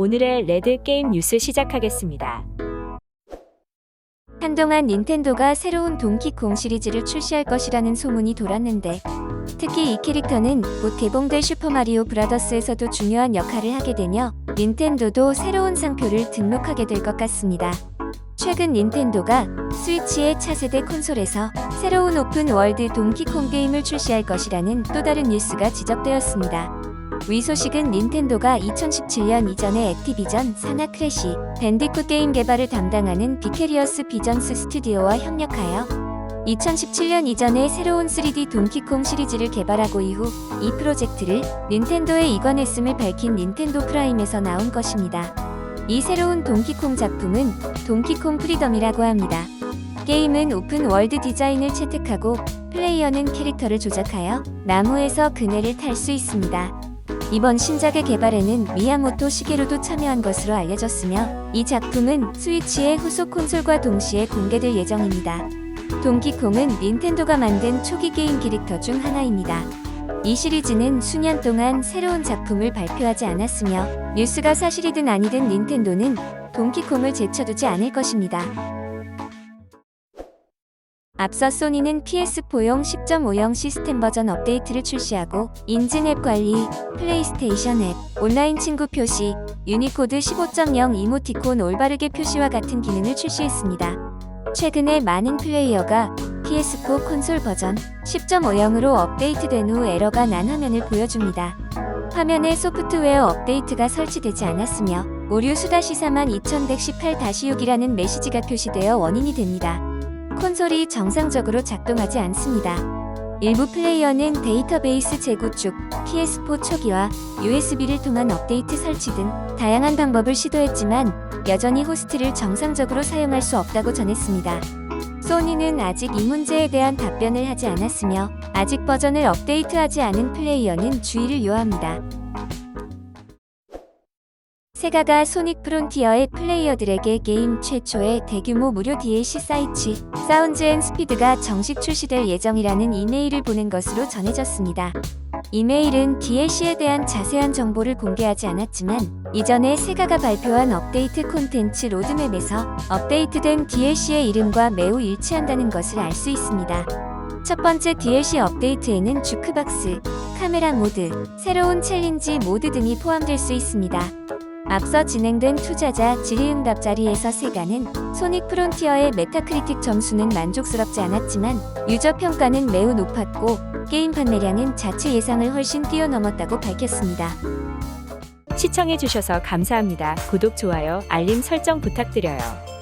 오늘의 레드 게임 뉴스 시작하겠습니다. 한동안 닌텐도가 새로운 동키콩 시리즈를 출시할 것이라는 소문이 돌았는데 특히 이 캐릭터는 곧 개봉될 슈퍼마리오 브라더스에서도 중요한 역할을 하게 되며 닌텐도도 새로운 상표를 등록하게 될 것 같습니다. 최근 닌텐도가 스위치의 차세대 콘솔에서 새로운 오픈 월드 동키콩 게임을 출시할 것이라는 또 다른 뉴스가 지적되었습니다. 위 소식은 닌텐도가 2017년 이전에 액티비전, 사나 크래시, 밴디쿠 게임 개발을 담당하는 비케리어스 비전스 스튜디오와 협력하여 2017년 이전에 새로운 3D 동키콩 시리즈를 개발하고 이후 이 프로젝트를 닌텐도에 이관했음을 밝힌 닌텐도 프라임에서 나온 것입니다. 이 새로운 동키콩 작품은 동키콩 프리덤이라고 합니다. 게임은 오픈 월드 디자인을 채택하고 플레이어는 캐릭터를 조작하여 나무에서 그네를 탈 수 있습니다. 이번 신작의 개발에는 미야모토 시게루도 참여한 것으로 알려졌으며 이 작품은 스위치의 후속 콘솔과 동시에 공개될 예정입니다. 동키콩은 닌텐도가 만든 초기 게임 캐릭터 중 하나입니다. 이 시리즈는 수년 동안 새로운 작품을 발표하지 않았으며 뉴스가 사실이든 아니든 닌텐도는 동키콩을 제쳐두지 않을 것입니다. 앞서 소니는 PS4용 10.5형 시스템 버전 업데이트를 출시하고 인증 앱 관리, 플레이스테이션 앱, 온라인 친구 표시, 유니코드 15.0 이모티콘 올바르게 표시와 같은 기능을 출시했습니다. 최근에 많은 플레이어가 PS4 콘솔 버전 10.5형으로 업데이트된 후 에러가 난 화면을 보여줍니다. 화면에 소프트웨어 업데이트가 설치되지 않았으며 오류 수다시 42,118-6이라는 메시지가 표시되어 원인이 됩니다. 콘솔이 정상적으로 작동하지 않습니다. 일부 플레이어는 데이터베이스 재구축, PS4 초기화, USB를 통한 업데이트 설치 등 다양한 방법을 시도했지만 여전히 호스트를 정상적으로 사용할 수 없다고 전했습니다. 소니는 아직 이 문제에 대한 답변을 하지 않았으며 아직 버전을 업데이트하지 않은 플레이어는 주의를 요합니다. 세가가 소닉 프론티어의 플레이어들에게 게임 최초의 대규모 무료 DLC 사이트 사운즈 앤 스피드가 정식 출시될 예정이라는 이메일을 보낸 것으로 전해졌습니다. 이메일은 DLC에 대한 자세한 정보를 공개하지 않았지만 이전에 세가가 발표한 업데이트 콘텐츠 로드맵에서 업데이트된 DLC의 이름과 매우 일치한다는 것을 알 수 있습니다. 첫 번째 DLC 업데이트에는 주크박스, 카메라 모드, 새로운 챌린지 모드 등이 포함될 수 있습니다. 앞서 진행된 투자자 질의응답 자리에서 세가는 소닉 프론티어의 메타크리틱 점수는 만족스럽지 않았지만 유저 평가는 매우 높았고 게임 판매량은 자체 예상을 훨씬 뛰어넘었다고 밝혔습니다. 시청해주셔서 감사합니다. 구독, 좋아요, 알림 설정 부탁드려요.